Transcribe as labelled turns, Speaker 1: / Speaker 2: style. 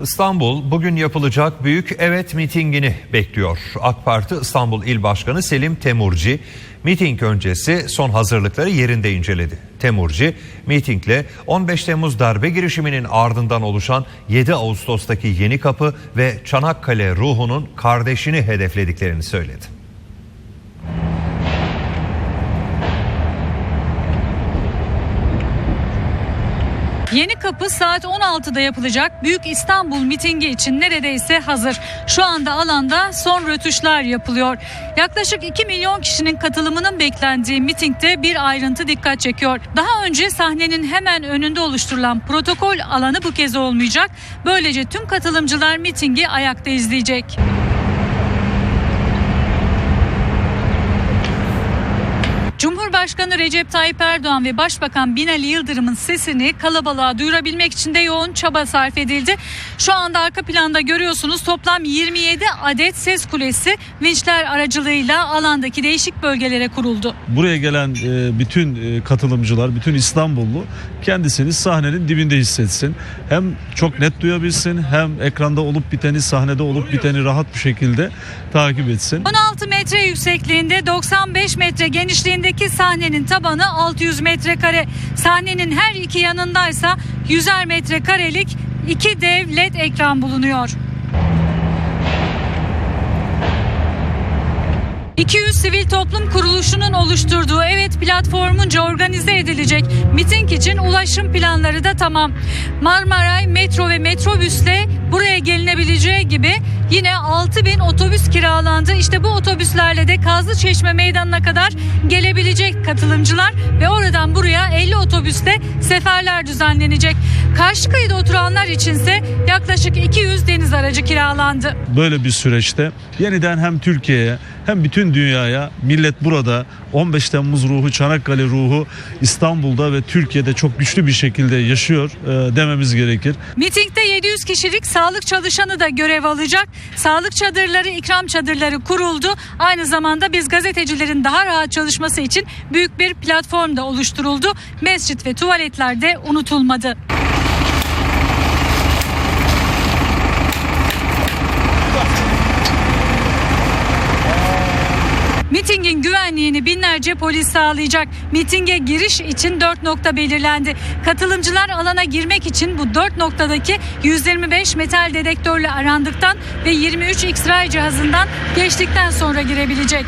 Speaker 1: İstanbul bugün yapılacak büyük evet mitingini bekliyor. AK Parti İstanbul İl Başkanı Selim Temurci miting öncesi son hazırlıkları yerinde inceledi. Temurci mitingle 15 Temmuz darbe girişiminin ardından oluşan 7 Ağustos'taki Yeni Kapı ve Çanakkale ruhunun kardeşini hedeflediklerini söyledi.
Speaker 2: Yeni Kapı saat 16'da yapılacak Büyük İstanbul mitingi için neredeyse hazır. Şu anda alanda son rötuşlar yapılıyor. Yaklaşık 2 milyon kişinin katılımının beklendiği mitingde bir ayrıntı dikkat çekiyor. Daha önce sahnenin hemen önünde oluşturulan protokol alanı bu kez olmayacak. Böylece tüm katılımcılar mitingi ayakta izleyecek. Cumhurbaşkanı Recep Tayyip Erdoğan ve Başbakan Binali Yıldırım'ın sesini kalabalığa duyurabilmek için de yoğun çaba sarf edildi. Şu anda arka planda görüyorsunuz toplam 27 adet ses kulesi vinçler aracılığıyla alandaki değişik bölgelere kuruldu.
Speaker 3: Buraya gelen e, bütün e, katılımcılar, bütün İstanbullu kendisini sahnenin dibinde hissetsin. Hem çok net duyabilsin hem ekranda olup biteni, sahnede olup biteni rahat bir şekilde takip etsin.
Speaker 2: 16 metre yüksekliğinde 95 metre genişliğindeki sahnenin tabanı 600 metrekare. Sahnenin her iki yanındaysa 100'er metrekarelik iki dev led ekran bulunuyor. 200 sivil toplum kuruluşunun oluşturduğu Evet platformunca organize edilecek miting için ulaşım planları da tamam. Marmaray, metro ve metrobüsle buraya gelinebileceği gibi yine 6000 otobüs kiralandı. İşte bu otobüslerle de Kazlı Çeşme Meydanı'na kadar gelebilecek katılımcılar ve oradan buraya 50 otobüste seferler düzenlenecek. Karşı kıyıda oturanlar içinse yaklaşık 200 deniz aracı kiralandı.
Speaker 3: Böyle bir süreçte yeniden hem Türkiye'ye hem bütün dünyaya millet burada 15 Temmuz ruhu, Çanakkale ruhu İstanbul'da ve Türkiye'de çok güçlü bir şekilde yaşıyor e, dememiz gerekir.
Speaker 2: Mitingde 700 kişilik sağlık çalışanı da görev alacak. Sağlık çadırları, ikram çadırları kuruldu. Aynı zamanda biz gazetecilerin daha rahat çalışması için büyük bir platform da oluşturuldu. Mescit ve tuvaletler de unutulmadı. Mitingin güvenliğini binlerce polis sağlayacak. Mitinge giriş için 4 nokta belirlendi. Katılımcılar alana girmek için bu 4 noktadaki 125 metal dedektörle arandıktan ve 23 X-ray cihazından geçtikten sonra girebilecek.